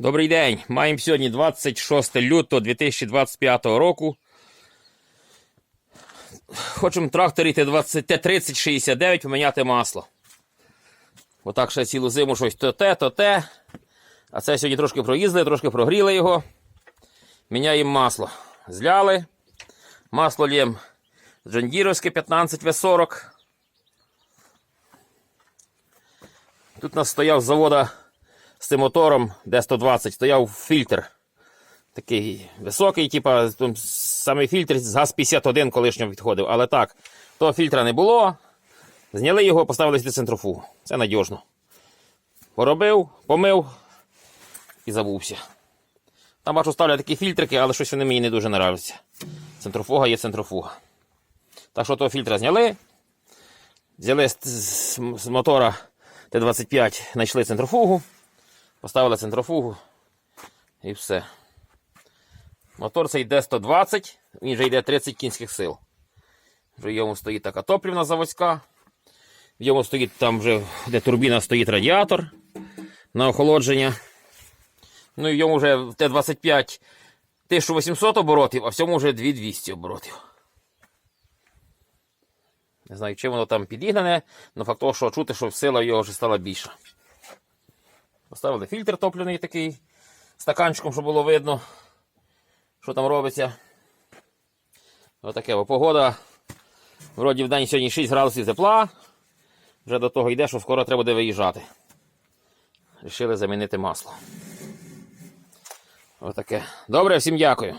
Добрий день. Маємо сьогодні 26 лютого 2025 року. Хочемо Т20 Т3069 поміняти масло. Отак ще цілу зиму щось то те, то те. А це сьогодні трошки проїздили, трошки прогріли його. Міняємо масло. Зляли. Масло лєм Джондіровське 15В40. Тут у нас стояв завода з цим мотором Д120, стояв фільтр. Такий високий, типа, саме фільтр з ГАЗ-51 колишнього відходив. Але так, того фільтра не було. Зняли його, поставили сюди центрофугу. Це надіжно. Поробив, помив і забувся. Там бачу, ставлять такі фільтрики, але щось вони мені не дуже нравляться. Центрофуга є центрофуга. Так що того фільтра зняли. Взяли з мотора Т-25, знайшли центрофугу. Поставили центрофугу і все. Мотор цей йде 120, він вже йде 30 кінських сил. Вже в йому стоїть така топлівна заводська. В йому стоїть там вже, де турбіна стоїть радіатор на охолодження. Ну і в йому вже в Т-25 1800 оборотів, а в цьому вже 2200 оборотів. Не знаю, чим воно там підігнане, але факт того, що чути, що сила його вже стала більша. Поставили фільтр топливний такий стаканчиком, щоб було видно, що там робиться. Отаке, бо погода. Вроді в день сьогодні 6 градусів тепла. Вже до того йде, що скоро треба буде виїжджати. Рішили замінити масло. Отаке. Добре, всім дякую.